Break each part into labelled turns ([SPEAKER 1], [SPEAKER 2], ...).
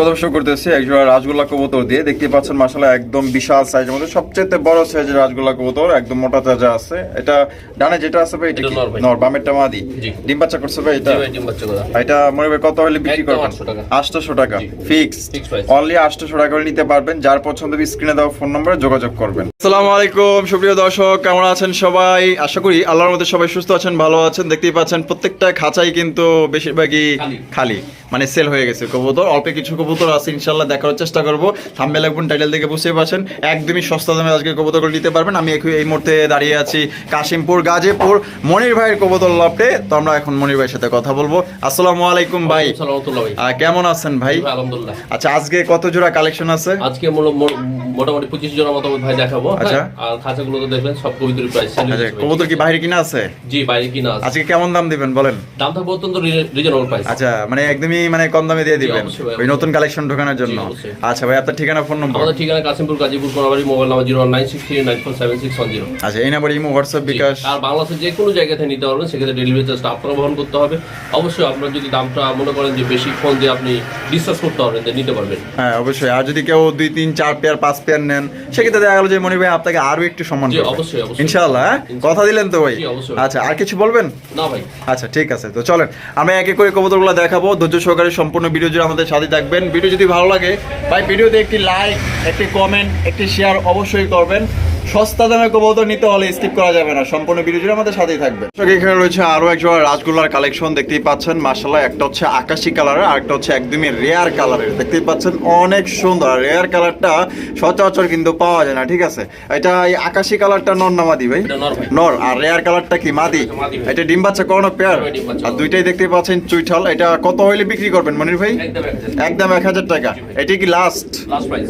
[SPEAKER 1] প্রথম শো করতেছি একজোড়া রাজগোল্লা কবুতর দিয়ে। দেখতে পাচ্ছেন মাসাল্লাহ একদম বিশাল সাইজের মধ্যে। সবচেয়ে বড় সাইজের রাজগোল্লা কবুতর একদম মোটা তাজা আছে। এটা ডানে যেটা আছে ভাই এটা?
[SPEAKER 2] নর
[SPEAKER 1] বামেরটা মাদি। ডিম বাচ্চা করছে ভাই এটা?
[SPEAKER 2] ডিম বাচ্চা করা।
[SPEAKER 1] এটা মনে হয় কত হলে বিক্রি করবেন?
[SPEAKER 2] 800 টাকা।
[SPEAKER 1] আটশোশো টাকা। ফিক্স অনলি আটশোশো টাকা করে নিতে পারবেন। যার পছন্দ স্ক্রিনে দেওয়া ফোন নম্বরে যোগাযোগ করবেন। আসসালামু আলাইকুম সুপ্রিয় দর্শক কেমন আছেন সবাই? আশা করি আল্লাহর মধ্যে সবাই সুস্থ আছেন ভালো আছেন। দেখতেই পাচ্ছেন প্রত্যেকটা খাঁচাই কিন্তু বেশিরভাগই
[SPEAKER 2] খালি।
[SPEAKER 1] খালি মানে সেল হয়ে গেছে কবুতর। অল্প কিছু কবুতর আছে ইনশাল্লাহ দেখার চেষ্টা করব। থাম্বেল এবং টাইটেল থেকে বুঝতে পারছেন। একদমই সস্তা দামে আজকে কবুতরগুলো নিতে পারবেন। আমি এই মুহূর্তে দাঁড়িয়ে আছি কাশিমপুর গাজীপুর মনির ভাইয়ের কবুতর লফটে তো আমরা এখন মনির ভাইয়ের সাথে কথা বলব। আসসালামু আলাইকুম ভাই। কেমন আছেন ভাই?
[SPEAKER 2] আলহামদুলিল্লাহ।
[SPEAKER 1] আচ্ছা আজকে কত জোড়া কালেকশন আছে?
[SPEAKER 2] আজকে মোটামুটি পঁচিশ জনের মতো ভাই দেখাবো।
[SPEAKER 1] আচ্ছা।
[SPEAKER 2] আর খাঁচাগুলো তো দেখবেন সব কবিতরি প্রাইস
[SPEAKER 1] আচ্ছা কবুতর কি বাইরে কিনা আছে?
[SPEAKER 2] জি বাইরে কিনা আছে।
[SPEAKER 1] আজকে কেমন দাম দিবেন বলেন?
[SPEAKER 2] দাম থাকবে অত্যন্ত রিজনেবল প্রাইস
[SPEAKER 1] আচ্ছা মানে একদমই মানে কম দামে দিয়ে দিবেন। ওই নতুন কালেকশন ঢোকানোর জন্য। আচ্ছা ভাই আপনার ঠিকানা ফোন নম্বর
[SPEAKER 2] আমাদের ঠিকানা Kashimpur Gazipur Konabari mobile number zero nine six three nine four seven six one zero
[SPEAKER 1] আচ্ছা এই নাম্বার ইমো হোয়াটসঅ্যাপ বিকাশ।
[SPEAKER 2] আর বাংলাদেশের যে কোনো জায়গা থেকে নিতে পারবেন সেক্ষেত্রে ডেলিভারি চার্জটা আপনারা বহন করতে হবে। অবশ্যই আপনার যদি দামটা মনে করেন যে বেশি ফোন দিয়ে আপনি ডিসকাস করতে পারবেন নিতে পারবেন।
[SPEAKER 1] হ্যাঁ অবশ্যই। আর যদি কেউ দুই তিন চার পেয়ার পাঁচ পেয়ার নেন সেক্ষেত্রে দেখা গেল যে মনির ভাই আপনাকে আরও একটু সম্মান
[SPEAKER 2] অবশ্যই, অবশ্যই।
[SPEAKER 1] ইনশাআল্লাহ হ্যাঁ? কথা দিলেন তো ভাই?
[SPEAKER 2] অবশ্যই।
[SPEAKER 1] আচ্ছা আর কিছু বলবেন?
[SPEAKER 2] না ভাই।
[SPEAKER 1] আচ্ছা ঠিক আছে। তো চলেন আমরা একে করে কবুতরগুলো দেখাবো। ধৈর্য সহকারে সম্পূর্ণ ভিডিও জুড়ে আমাদের সাথে থাকবেন। ভিডিও যদি ভালো লাগে ভাই ভিডিওতে একটি লাইক একটি কমেন্ট একটি শেয়ার অবশ্যই করবেন। সস্তা দামে কবুতর নিতে হলে স্কিপ করা যাবে না। সম্পূর্ণ ভিডিও জুড়ে আমাদের সাথেই থাকবে এখানে রয়েছে আরও একজন রাজগোল্লার কালেকশন দেখতেই পাচ্ছেন মার্শাল্লাহ একটা হচ্ছে আকাশি কালারের আর একটা হচ্ছে একদমই রেয়ার কালারের দেখতেই পাচ্ছেন অনেক সুন্দর। রেয়ার কালারটা সচরাচর কিন্তু পাওয়া যায় না ঠিক আছে? এটা এই আকাশি কালারটা নর
[SPEAKER 2] এটা নর ভাই।
[SPEAKER 1] নর। আর রেয়ার কালারটা কি মাদি?
[SPEAKER 2] এটা মাদি
[SPEAKER 1] ডিম বাচ্চা করানো পেয়ার আর দুইটাই দেখতে পাচ্ছেন চুইঠাল। এটা কত হইলে বিক্রি করবেন মনির ভাই?
[SPEAKER 2] একদম এক হাজার।
[SPEAKER 1] টাকা। এটি কি লাস্ট
[SPEAKER 2] লাস্ট প্রাইস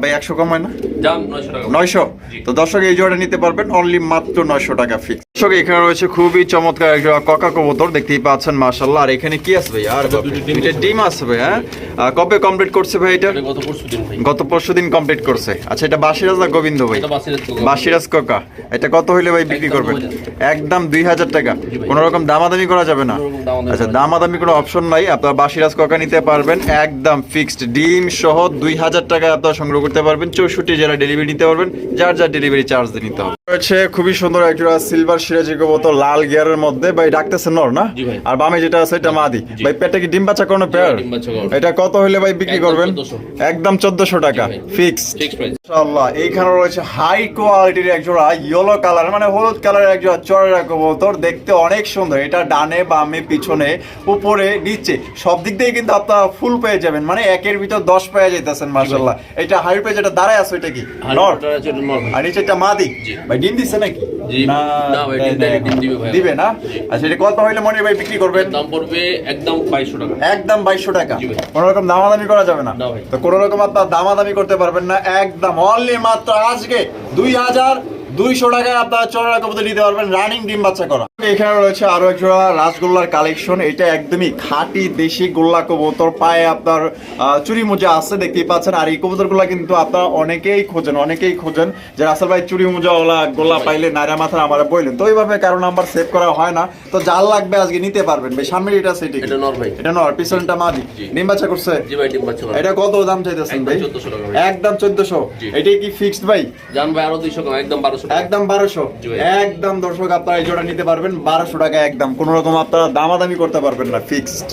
[SPEAKER 1] ভাই একশো কমায় না?
[SPEAKER 2] নয়শো।
[SPEAKER 1] তো দর্শক এই জোড়া নিতে পারবেন অনলি মাত্র নয়শো টাকা ফিক্স দর্শক এখানে রয়েছে খুবই চমৎকার একটা ককা কবুতর দেখতেই পাচ্ছেন মার্শাল্লাহ আর এখানে কি ভাই? আর
[SPEAKER 2] ডিম
[SPEAKER 1] ভাই হ্যাঁ? কবে কমপ্লিট করছে ভাই এটা?
[SPEAKER 2] গত পরশু দিন
[SPEAKER 1] কমপ্লিট করছে। আচ্ছা এটা বাসিরাজ না গোবিন্দ ভাই?
[SPEAKER 2] বাসিরাজ কোকা।
[SPEAKER 1] এটা কত হইলে ভাই বিক্রি
[SPEAKER 2] একদম
[SPEAKER 1] করবেন? একদম দুই হাজার টাকা। কোন রকম দামাদামি করা যাবে না। আচ্ছা দামাদামি কোনো অপশন নাই। আপনার বাসিরাজ কোকা নিতে পারবেন। একদম ফিক্সড ডিম সহ দুই হাজার টাকায় আপনারা সংগ্রহ করতে পারবেন। চৌষট্টি জেলা ডেলিভারি নিতে পারবেন। যার যার ডেলিভারি চার্জ দিয়ে নিতে হবে। রয়েছে খুবই সুন্দর একটা সিলভার সিরাজি বোতল লাল গিয়ারের মধ্যে ভাই ডাকতেছে নর না? আর বামে যেটা আছে এটা মাদি। ভাই পেটে কি ডিম বাচ্চা কোনো পেয়ার। এটা কত হইলে ভাই বিক্রি করবেন? একদম চোদ্দশো টাকা।
[SPEAKER 2] ফিক্স প্রাইস
[SPEAKER 1] মাশাআল্লাহ এইখানে রয়েছে হাই কোয়ালিটির একজোড়া ইয়েলো কালার মানে হলুদ কালারের একজোড়া চড়া কবুতর। দেখতে অনেক সুন্দর। এটা ডানে বামে পিছনে উপরে নিচে। সব দিক দিয়ে কিন্তু আপনারা ফুল পেয়ে যাবেন। মানে একের ভিতর দশ পেয়ে যেতেছেন মাশাআল্লাহ। এটা হাই পেয়ে যেটা দাঁড়ায় আছে এটা কি? নর? আর নিচে একটা মাদি ভাই ডিম দিচ্ছে নাকি?
[SPEAKER 2] না ভাই, দিবে
[SPEAKER 1] না। আচ্ছা এটা কত হইলে মনে ভাই বিক্রি করবেন?
[SPEAKER 2] দাম পড়বে একদম বাইশশো টাকা।
[SPEAKER 1] একদম বাইশশো টাকা। কোনো রকম দামাদামি করা যাবে না।
[SPEAKER 2] না
[SPEAKER 1] তো কোনো রকম আপনার দামাদামি করতে পারবেন না একদম। অনলি মাত্র আজকে দুই হাজার দুইশো টাকায় আপনারা চড়া কবুতর নিতে পারবেন রানিং ডিম বাচ্চা করা। এখানে রয়েছে আরও এক জোড়া রাসগোল্লার কালেকশন এটা একদমই খাঁটি দেশি গোল্লা কবুতর পায়ে আপনার চুরি মোজা আছে দেখতেই পাচ্ছেন। আর এই কবুতরগুলো কিন্তু আপনারা অনেকেই খোঁজেন অনেকেই খোঁজেন যে রাসেল ভাই চুরি মোজা ওলা গোল্লা পাইলে নাইরা মাথা আমার বললেন তো ওইভাবে কারও নাম্বার সেভ করা হয় না। তো যার লাগবে আজকে নিতে পারবেন। ভাই সামনে এটা সেটি
[SPEAKER 2] এটা নর ভাই
[SPEAKER 1] এটা নর পিছনটা মাদি। ডিম বাচ্চা করছে?
[SPEAKER 2] জি ভাই ডিম বাচ্চা
[SPEAKER 1] এটা কত দাম চাইতেছেন ভাই?
[SPEAKER 2] 1400 টাকা
[SPEAKER 1] একদম চোদ্দশো। এটাই কি ফিক্সড ভাই?
[SPEAKER 2] জান ভাই আরও দুইশো কম একদম বারোশো টাকা
[SPEAKER 1] একদম বারোশো। একদম দর্শক আপনারা এই জোড়া নিতে পারবেন। বারোশো টাকা একদম। কোন রকম আপনারা দামাদামি করতে পারবেন না ফিক্সড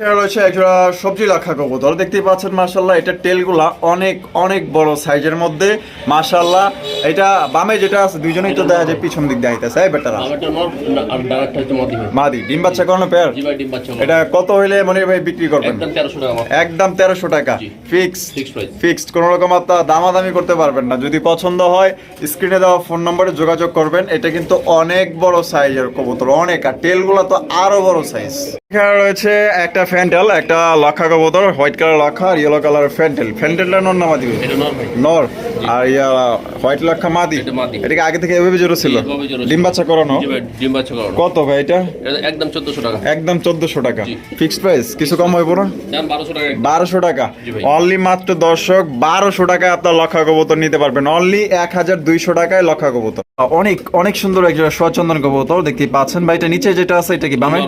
[SPEAKER 1] এখানে রয়েছে একজোড়া সবজি লাখা কবুতর। দেখতেই পাচ্ছেন মার্শাল্লাহ এটা টেলগুলা অনেক অনেক বড় সাইজের মধ্যে। মার্শাল্লাহ এটা বামে যেটা আছে দুইজনেই তো দেখা যায় পিছন দিক দিয়ে আইতেছে। বেটারা।
[SPEAKER 2] মাদি।
[SPEAKER 1] ডিম বাচ্চা করানো পেয়ার। এটা কত হইলে মনে ভাই বিক্রি করবেন?
[SPEAKER 2] একদম তেরোশো টাকা।
[SPEAKER 1] ফিক্স ফিক্সড কোনো রকম আপনার দামাদামি করতে পারবেন না। যদি পছন্দ হয় স্ক্রিনে দেওয়া ফোন নম্বরে যোগাযোগ করবেন। এটা কিন্তু অনেক বড় সাইজের কবুতর অনেক। আর টেলগুলো তো আরও বড় সাইজ এখানে রয়েছে একটা ফ্যান্টেল একটা লক্ষা কবুতর হোয়াইট কালার লক্ষা আর ইয়েলো কালার ফ্যান্টেল ফ্যান্টেলটা নর নামা দিবে
[SPEAKER 2] এটা নর
[SPEAKER 1] আর ইয়া হোয়াইট লক্ষা মাদি? এটাকে আগে থেকে এভাবে জোর ছিল। ডিম বাচ্চা করানো?
[SPEAKER 2] ডিম বাচ্চা করা।
[SPEAKER 1] কত ভাই এটা?
[SPEAKER 2] একদম চোদ্দশো টাকা।
[SPEAKER 1] একদম চোদ্দশো টাকা।
[SPEAKER 2] জি।
[SPEAKER 1] Fixed price? কিছু কম হইব না
[SPEAKER 2] বারোশো টাকা। একদম।
[SPEAKER 1] বারোশো টাকা। অনলি মাত্র দর্শক বারোশো টাকায় আপনার লক্ষা কবুতর নিতে পারবেন। অনলি এক হাজার দুইশো টাকায় লক্ষা কবুতর। অনেক অনেক সুন্দর একজন সচন্দন কবুতর দেখতে পাচ্ছেন ভাই। এটা নিচে যেটা আছে এটা কি বামে?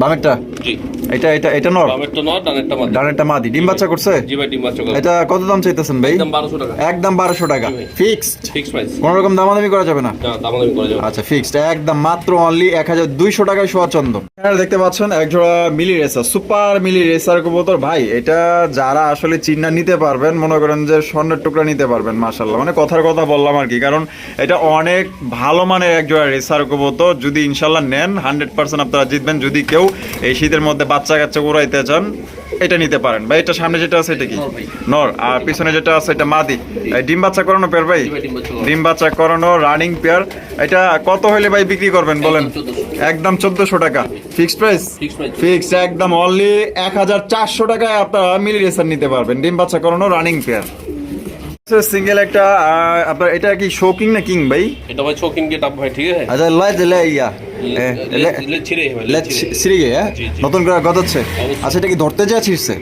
[SPEAKER 1] বামেরটা?
[SPEAKER 2] জি।
[SPEAKER 1] এটা এটা এটা নর?
[SPEAKER 2] বামেরটা নর ডানেরটা মাদি।
[SPEAKER 1] ডানেরটা মাদি। ডিম বাচ্চা করছে?
[SPEAKER 2] জি ভাই ডিম বাচ্চা করছে।
[SPEAKER 1] এটা কত দাম চাইতেছেন ভাই?
[SPEAKER 2] একদম বারোশো টাকা।
[SPEAKER 1] একদম 1200 টাকা।
[SPEAKER 2] ফিক্সড?
[SPEAKER 1] Fixed
[SPEAKER 2] fix price.
[SPEAKER 1] কোন রকম দামাদামি করা যাবে না?
[SPEAKER 2] না দামাদামি করা যাবে
[SPEAKER 1] আচ্ছা ফিক্সড। একদম মাত্র অনলি এক হাজার দুইশো টাকায় সোয়া চন্দন। এখানে দেখতে পাচ্ছেন এক জোড়া মিলি রেসার সুপার মিলি রেসার কবুতর। ভাই এটা যারা আসলে চিন্না নিতে পারবেন মনে করেন যে স্বর্ণের টুকরা নিতে পারবেন মাশাল্লাহ মানে কথার কথা বললাম আর কি কারণ এটা অনেক ভালো মানের এক জোড়া রেসার কবুতর। যদি ইনশাল্লাহ নেন হান্ড্রেড পার্সেন্ট আপনারা জিতবেন। যদি কেউ এই শীতের মধ্যে বাচ্চা কাচ্চা উড়াইতে চান এটা নিতে পারেন। ভাই এটা সামনে যেটা আছে এটা কি?
[SPEAKER 2] নর
[SPEAKER 1] আর পিছনে যেটা আছে এটা মাদি। ডিম বাচ্চা করানো পের ভাই?
[SPEAKER 2] ডিম বাচ্চা করানো।
[SPEAKER 1] রানিং পেয়ার এটা কত হলে ভাই বিক্রি করবেন বলেন?
[SPEAKER 2] একদম 1400
[SPEAKER 1] একদম চোদ্দশো টাকা। ফিক্সড প্রাইস ফিক্সড একদম অনলি এক হাজার চারশো টাকায় আপনারা মিলি রেসার নিতে পারবেন। ডিম বাচ্চা করানো রানিং পেয়ার সিঙ্গেল একটা আপনার এটা কি শোকিং না কিং ভাই?
[SPEAKER 2] এটা ভাই শৌখিন গেট আপ ভাই ঠিক আছে?
[SPEAKER 1] আচ্ছা লয় দিলে ইয়া। এ, লে-
[SPEAKER 2] লে ছিড়ে ভাই
[SPEAKER 1] লে সিঁড়ি গে হ্যাঁ। নতুন করে গজাচ্ছে। আচ্ছা এটা কি ধরতে যা ছিড়ছে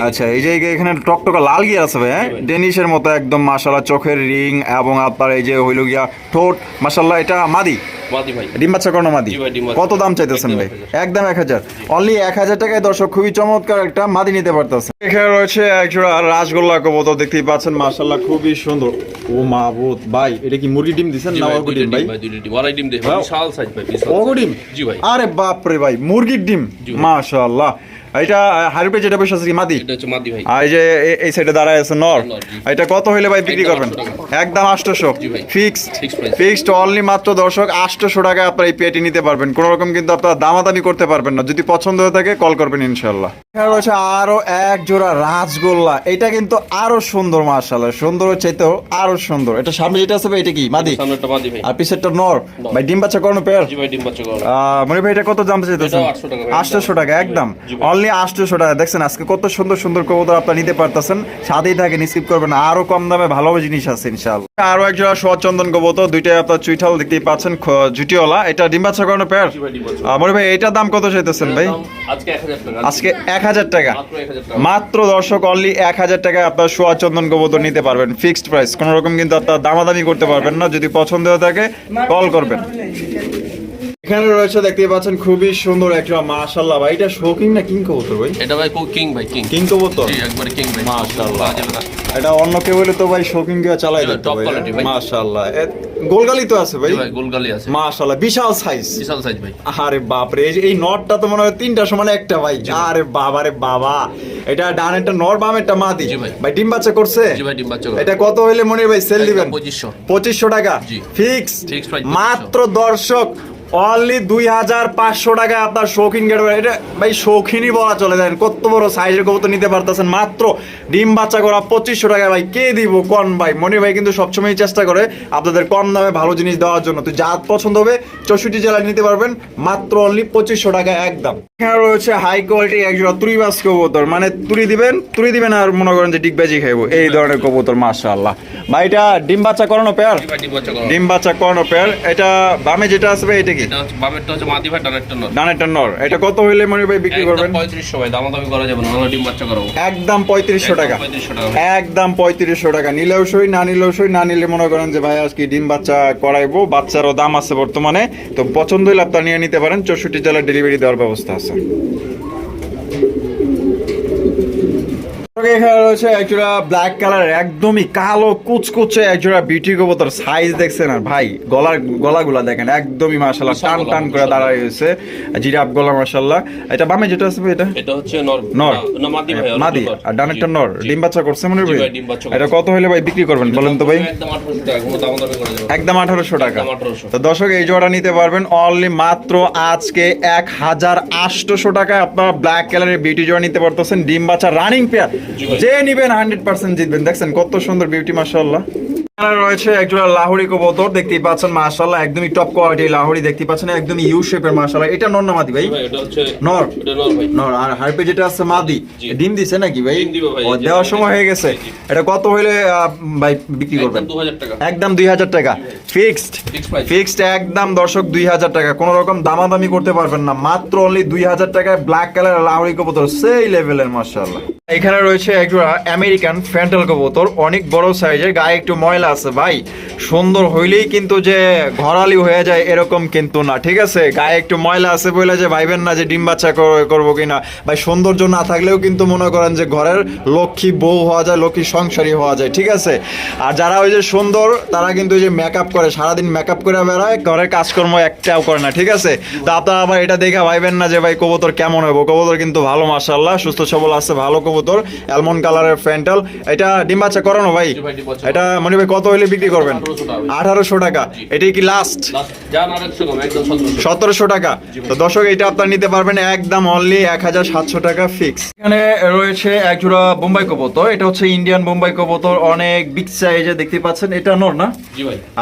[SPEAKER 1] আচ্ছা এই যে এখানে টকটকা লাল গিয়ে আছে ভাই হ্যাঁ? ডেনিশের মতো একদম মাশাল্লাহ চোখের রিং এবং আপনার এই যে হইল গিয়া ঠোঁট মাশাল্লাহ এটা মাদি।
[SPEAKER 2] মাদি ভাই।
[SPEAKER 1] ডিম বাচ্চা করানো মাদি।
[SPEAKER 2] জি ভাই, ডিম বাচ্চা।
[SPEAKER 1] কত দাম চাইতেছেন ভাই? একদম এক হাজার। অনলি এক হাজার। টাকায় দর্শক খুবই চমৎকার একটা মাদি নিতে পারতেছে এখানে রয়েছে একজোড়া রাসগোল্লা কবুতর দেখতেই পাচ্ছেন মাশাল্লাহ খুবই সুন্দর। ও মাহবুত ভাই এটা কি মুরগি ডিম দিছেন না অগু ডিম ভাই।
[SPEAKER 2] ওরাই ডিম। দেয় ভাই। ভাই, বিশাল
[SPEAKER 1] অগু ডিম?
[SPEAKER 2] জি ভাই।
[SPEAKER 1] আরে বাপ রে ভাই মুরগির ডিম। মাশাল্লাহ এটা হারিপে যেটা বসে আছে মাদি?
[SPEAKER 2] এটা হচ্ছে মাদি ভাই।
[SPEAKER 1] আর এই যে এই সাইডে দাঁড়ায় আছে নর। এটা কত হইলে ভাই বিক্রি করবেন? একদম আটশোশো।
[SPEAKER 2] জি ভাই।
[SPEAKER 1] ফিক্সড ফিক্সড অনলি মাত্র দর্শক আটশোশো টাকায় আপনার এই পেটি নিতে পারবেন। কোনো রকম কিন্তু আপনারা দামাদামি করতে পারবেন না। যদি পছন্দ হয়ে থাকে কল করবেন ইনশাল্লাহ এখানে রয়েছে আরও এক জোড়া রাজগোল্লা এটা কিন্তু আরও সুন্দর মার্শাল্লাহ সুন্দর চাইতেও আরও সুন্দর। এটা সামনে যেটা আছে এটা কি? মাদি?
[SPEAKER 2] সামনেরটা মাদি ভাই।
[SPEAKER 1] আর পিছেরটা নর। ভাই ডিম বাচ্চা করানো পেয়ার
[SPEAKER 2] জি ভাই, ডিম বাচ্চা করা।
[SPEAKER 1] মনে ভাই এটা কত দাম চাইতেছেন?
[SPEAKER 2] 800 টাকা
[SPEAKER 1] একদম। অনলি আটশোশো টাকা। দেখছেন আজকে কত সুন্দর সুন্দর কবুতর আপনারা নিতে পারতেছেন। সাথেই থাকেন স্কিপ করবেন আরও কম দামে ভালো জিনিস আছে ইনশাআল্লাহ। আরও এক একজোড়া সোয়াচন্দন কবুতর। দুইটাই আপনার চুইঠাল দেখতেই পাচ্ছেন জুটিওয়ালা। এটা ডিম বাচ্চা করানো পেয়ার। আহ, মনে ভাই এটার দাম কত চাইতেছেন ভাই?
[SPEAKER 2] আজকে 1000 টাকা।
[SPEAKER 1] আজকে এক হাজার টাকা।
[SPEAKER 2] মাত্র 1000 টাকা।
[SPEAKER 1] মাত্র দর্শক অনলি এক হাজার টাকায় আপনার সোয়া চন্দন কবুতর নিতে পারবেন ফিক্সড প্রাইস কোনো রকম কিন্তু আপনার দামাদামি করতে পারবেন না যদি পছন্দ হয়ে থাকে কল করবেন। এখানে রয়েছে দেখতেই পাচ্ছেন খুবই সুন্দর একটা মাশাল্লাহ ভাই এটা শৌকিং না কিং কবুতর ভাই?
[SPEAKER 2] এটা ভাই কিং ভাই কিং।
[SPEAKER 1] কিং কবুতর?
[SPEAKER 2] জি একবারে কিং ভাই।
[SPEAKER 1] মাশাআল্লাহ। এটা অন্য কেউ হলে তো ভাই শৌকিং চালাই দিত ভাই
[SPEAKER 2] quality ভাই।
[SPEAKER 1] মাশাল্লাহ এ- গোলগালি তো আছে ভাই?
[SPEAKER 2] ভাই গোলগালি আছে।
[SPEAKER 1] মাশাল্লাহ বিশাল সাইজ
[SPEAKER 2] বিশাল সাইজ ভাই।
[SPEAKER 1] আরে বাপরে এই যে- এই নটটা তো মনে হয় তিনটা সমান একটা ভাই। আরে বাবা রে বাবা। এটা ডানেরটা নর বামেরটা মাদি।
[SPEAKER 2] ভাই।
[SPEAKER 1] ভাই ডিম বাচ্চা করছে?
[SPEAKER 2] জি ভাই ডিম বাচ্চা
[SPEAKER 1] এটা কত হইলে মনে হয় ভাই সেল দিবেন
[SPEAKER 2] 2500
[SPEAKER 1] পঁচিশশো। টাকা।
[SPEAKER 2] জি।
[SPEAKER 1] ফিক্স মাত্র দর্শক। অনলি দুই হাজার পাঁচশো টাকা আপনার শৌখিন গেট এটা ভাই শৌখিনই বলা চলে যায় কত বড় সাইজের কবুতর নিতে পারতেছেন। মাত্র ডিম বাচ্চা করা পঁচিশশো টাকা ভাই কে দিব কন ভাই? মনির ভাই কিন্তু সবসময় চেষ্টা করে আপনাদের কম দামে ভালো জিনিস দেওয়ার জন্য। তো যা পছন্দ হবে চৌষট্টি জেলায় নিতে পারবেন মাত্র অনলি পঁচিশশো টাকা একদম। এখানে রয়েছে হাই কোয়ালিটি একজোড়া তুরিবাস কবুতর। মানে তুরি দিবেন তুরি দিবেন আর মনে করেন যে ডিগবাজি খাইবো। এই ধরনের কবুতর মাশাআল্লাহ। ভাই এটা ডিম বাচ্চা করানো পেয়ার
[SPEAKER 2] ডিম বাচ্চা
[SPEAKER 1] করানো। পেয়ার এটা বামে যেটা আসবে এটা কি
[SPEAKER 2] এটা হচ্ছে বামেরটা হচ্ছে মাদি ভাই ডানেরটা নর।
[SPEAKER 1] ডানেরটা নর। এটা কত হইলে মনে ভাই বিক্রি করবেন?
[SPEAKER 2] 3500 ভাই দামাদামি করা যাবে না ডিম বাচ্চা করাবো।
[SPEAKER 1] একদম পঁয়ত্রিশশো টাকা।
[SPEAKER 2] একদম 3500 টাকা।
[SPEAKER 1] একদম পঁয়ত্রিশশো টাকা। নিলেও সই না নিলেও সই না নিলে মনে করেন যে ভাই আজকে ডিম বাচ্চা করাইবো বাচ্চারও দাম আছে বর্তমানে। তো পছন্দ হইলে আপনার নিয়ে নিতে পারেন। চৌষট্টি জেলার ডেলিভারি দেওয়ার ব্যবস্থা আছে। এখানে রয়েছে একজোড়া ব্ল্যাক কালার একদমই কালো কুচকুচে একজোড়া বিউটি কবুতর সাইজ দেখছেন আর ভাই গলার গলাগুলা দেখেন একদমই মাশাল্লাহ টান টান করে দাঁড়ায় জিরাফ গলা মাশাল্লাহ এটা বামে যেটা আছে এটা?
[SPEAKER 2] এটা হচ্ছে নর মাদি।
[SPEAKER 1] আর ডানেরটা নর। ডিম বাচ্চা করছে মনে
[SPEAKER 2] বাচ্চা
[SPEAKER 1] এটা কত হলে ভাই বিক্রি করবেন বলেন তো ভাই?
[SPEAKER 2] একদম 1800 টাকা কোনো দামাদামি করা যাবে না
[SPEAKER 1] একদম আঠারোশো টাকা। তো দর্শক এই জোড়া নিতে পারবেন অনলি মাত্র আজকে এক হাজার আটশোশো টাকায় আপনারা ব্ল্যাক কালারের বিউটি জোড়া নিতে পারতেছেন। ডিম বাচ্চা রানিং পেয়ার। যে নিবেন হান্ড্রেড পার্সেন্ট জিতবেন। দেখছেন কত সুন্দর বিউটি মাসাল্লাহ রয়েছে একজোড়া লাহোরি কবুতর দেখতেই পাচ্ছেন একদমই টপ কোয়ালিটি লাহোরি দেখতে পাচ্ছেন একদমই ইউ শেপের এটা নর না মাদি ভাই? নর?
[SPEAKER 2] নর
[SPEAKER 1] আর হারপে যেটা আছে মাদি ডিম দিছে নাকি ভাই? ও দেওয়ার সময় হয়ে গেছে। এটা কত হইলে ভাই বিক্রি করবেন?
[SPEAKER 2] একদম 2000 টাকা।
[SPEAKER 1] ফিক্সড ফিক্সড একদম দর্শক দুই হাজার টাকা। কোনো রকম দামাদামি করতে পারবেন না। মাত্র অনলি দুই হাজার টাকায় ব্ল্যাক কালার লাহরি কবুতর। সেই লেভেলের মার্শাল্লাহ এখানে রয়েছে একজোড়া আমেরিকান ফ্যান্টাল কবুতর। অনেক বড় সাইজের গায়ে একটু ময়লা আছে ভাই। সুন্দর হইলেই কিন্তু যে ঘরালি হয়ে যায় এরকম কিন্তু না ঠিক আছে? গায়ে একটু ময়লা আছে বলে যে ভাইবেন না যে ডিম বাচ্চা কর- করব কিনা। ভাই সৌন্দর্য না থাকলেও কিন্তু মনে করেন যে ঘরের লক্ষ্মী বউ হওয়া যায় লক্ষ্মী সংসারী হওয়া যায় ঠিক আছে? আর যারা ওই যে সুন্দর তারা কিন্তু ওই যে মেকআপ করে সারাদিন মেকআপ করে বেড়ায় ঘরের কাজকর্ম একটাও করে না ঠিক আছে? তো আপনারা আবার এটা দেখে ভাইবেন না যে ভাই কবুতর কেমন হবে কবুতর কিন্তু ভালো মাশাল্লাহ সুস্থ সবল আছে ভালো কবুতর অ্যালমন্ড কালারের ফ্যান্টাল এটা ডিম বাচ্চা করানো ভাই, এটা মনে ভাই কত হইলে বিক্রি করবেন?
[SPEAKER 2] 1800 টাকা। ভাই।
[SPEAKER 1] আঠারোশো টাকা। এটাই কি লাস্ট
[SPEAKER 2] সতেরোশো।
[SPEAKER 1] টাকা। তো দর্শক এটা আপনার নিতে পারবেন একদম অনলি এক হাজার সাতশো টাকা ফিক্স এখানে রয়েছে এক জোড়া বোম্বাই কবুতর। এটা হচ্ছে ইন্ডিয়ান বোম্বাই কবুতর। অনেক বিগ সাইজে দেখতে পাচ্ছেন। এটা নর না?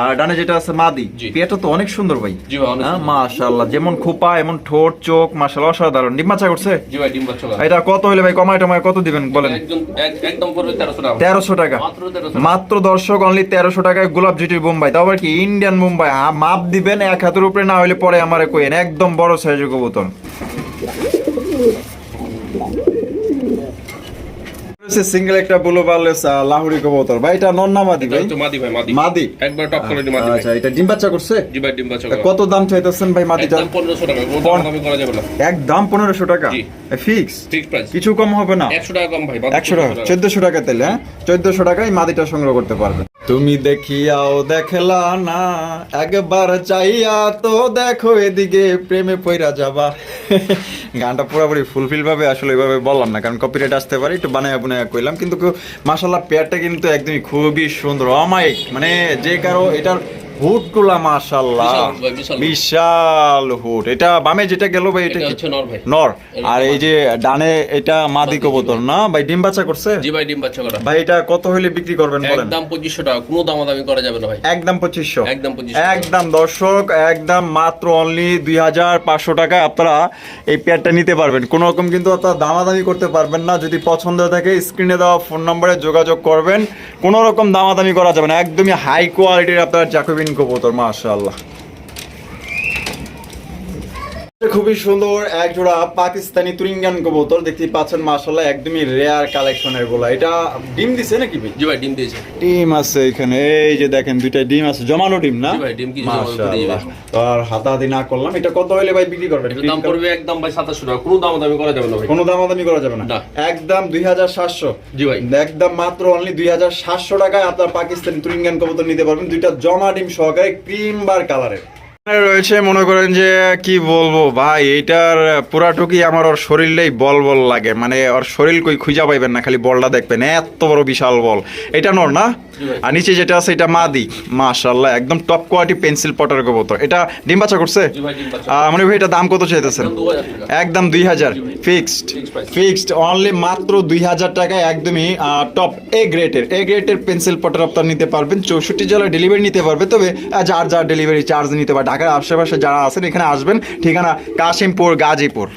[SPEAKER 1] আর ডানে যেটা আছে মাদি। পেয়াটা তো অনেক সুন্দর ভাই। হ্যাঁ
[SPEAKER 2] সুন্দর।
[SPEAKER 1] মাশাআল্লাহ। যেমন খোপা এমন ঠোঁট চোখ মাশাআল্লাহ অসাধারণ। ডিম বাচ্চা করছে?
[SPEAKER 2] জি ভাই ডিম বাচ্চা করা।
[SPEAKER 1] এটা কত হলে ভাই? কমায় টমায় কত দিবেন বলেন?
[SPEAKER 2] একদম তেরোশো টাকা। মাত্র
[SPEAKER 1] দর্শক অনলি তেরোশো টাকায় গোলাপ জুটির বোম্বাই। তাও আবার কি ইন্ডিয়ান বোম্বাই। মাপ দিবেন এক হাতের উপরে না হলে পরে আমারে কইেন একদম বড় সাইজের কবুতর। সিঙ্গেল একটা বুলো বার্লেস লাহুরি কবুতর। ভাই এটা নন না মাদি ভাই?
[SPEAKER 2] মাদি ভাই মাদি।
[SPEAKER 1] মাদি?
[SPEAKER 2] একবার টপ করে মাদি
[SPEAKER 1] আচ্ছা এটা ডিম বাচ্চা করছে?
[SPEAKER 2] জি ভাই ডিম বাচ্চা
[SPEAKER 1] কত দাম চাইতেছেন ভাই মাদিটা?
[SPEAKER 2] একদম পনেরোশো টাকা কোনো করা যাবে না।
[SPEAKER 1] একদম পনেরোশো টাকা?
[SPEAKER 2] জি।
[SPEAKER 1] ফিক্স
[SPEAKER 2] ফিক্স প্রাইস
[SPEAKER 1] কিছু কম হবে না?
[SPEAKER 2] একশো টাকা কম ভাই
[SPEAKER 1] একশো টাকা চোদ্দশো টাকা তেলে হ্যাঁ? চোদ্দশো টাকায় মাদিটা সংগ্রহ করতে পারবে তুমি দেখিয়াও দেখলা না, একবার চাইয়া তো দেখো এদিকে প্রেমে পইরা যাবা। গানটা পুরোপুরি ফুলফিল ভাবে আসলে এভাবে বললাম না, কারণ কপিরাইট আসতে পারে, একটু বানায় বানায় কইলাম, কিন্তু মাসাল্লাহ পেয়ারটা কিন্তু একদমই খুবই সুন্দর, অমায়িক। মানে যে কারও এটার হুটগুলা মাসাল্লাহ
[SPEAKER 2] বিশাল
[SPEAKER 1] হুট এটা বামে যেটা গেল ভাই এটা
[SPEAKER 2] হচ্ছে নর ভাই।
[SPEAKER 1] নর। আর এই যে ডানে এটা মাদি কবুতর না? ভাই ডিম বাচ্চা করছে?
[SPEAKER 2] জি ভাই ডিম বাচ্চা করা।
[SPEAKER 1] ভাই এটা কত হইলে বিক্রি করবেন বলেন?
[SPEAKER 2] একদম পঁচিশশো টাকা কোনো দামাদামি করা যাবে না ভাই।
[SPEAKER 1] একদম পঁচিশশো।
[SPEAKER 2] একদম 2500
[SPEAKER 1] একদম দর্শক একদম মাত্র অনলি দুই হাজার পাঁচশো টাকা। আপনারা এই পেয়ারটা নিতে পারবেন। কোনো রকম কিন্তু আপনারা দামাদামি করতে পারবেন না। যদি পছন্দ থাকে স্ক্রিনে দেওয়া ফোন নম্বরে যোগাযোগ করবেন। কোনো রকম দামাদামি করা যাবে না। একদমই হাই কোয়ালিটির আপনার জাকবিন কবুতর মাশাআল্লাহ খুবই সুন্দর এক জোড়া পাকিস্তানি তুরিঙ্গান কবুতর। দেখতে পাচ্ছেন মাশাআল্লাহ একদমই রেয়ার কালেকশনেরগুলা। এটা ডিম দিছে নাকি ভাই?
[SPEAKER 2] জি ভাই ডিম দিয়েছে।
[SPEAKER 1] ডিম আছে এখানে এই যে দেখেন দুইটা ডিম আছে জমানো ডিম না?
[SPEAKER 2] ভাই, ডিম
[SPEAKER 1] মাশাআল্লাহ। আর হাতাহাতি না করলাম এটা কত হইলে ভাই বিক্রি করবেন?
[SPEAKER 2] দাম পড়বে একদম ভাই সাতাশশো টাকা। কোনো দামাদামি করা যাবে না ভাই।
[SPEAKER 1] কোনো দামাদামি করা যাবে না। একদম দুই হাজার সাতশো।
[SPEAKER 2] জি ভাই।
[SPEAKER 1] একদম মাত্র অনলি দুই হাজার সাতশো টাকায় আপনার পাকিস্তানি তুরিঙ্গান কবুতর নিতে পারবেন। দুইটা জমা ডিম সহকারে ক্রিম বার কালারের রয়েছে মনে করেন যে কি বলব ভাই এইটার পুরাটুকি আমার ওর শরীরটাই বল বল লাগে। মানে ওর শরীর কই খুঁজা পাইবেন না খালি বলটা দেখবেন। এত বড় বিশাল বল। এটা নর না? আর নিচে যেটা আছে এটা মাদি। মাশাল্লাহ একদম টপ কোয়ালিটি পেন্সিল পটার কবুতর। এটা ডিম বাচ্চা করছে? মনে ভাই এটা দাম কত চাইতেছেন?
[SPEAKER 2] একদম 2000
[SPEAKER 1] দুই হাজার। ফিক্সড। ফিক্সড অনলি মাত্র দুই হাজার টাকায় একদমই টপ এ গ্রেটের এ গ্রেটের পেন্সিল পটার আপনার নিতে পারবেন। চৌষট্টি জেলায় ডেলিভারি নিতে পারবে। তবে যার যার ডেলিভারি চার্জ নিতে পারে ঢাকার আশেপাশে যারা আছেন এখানে আসবেন। ঠিকানা কাশিমপুর গাজীপুর।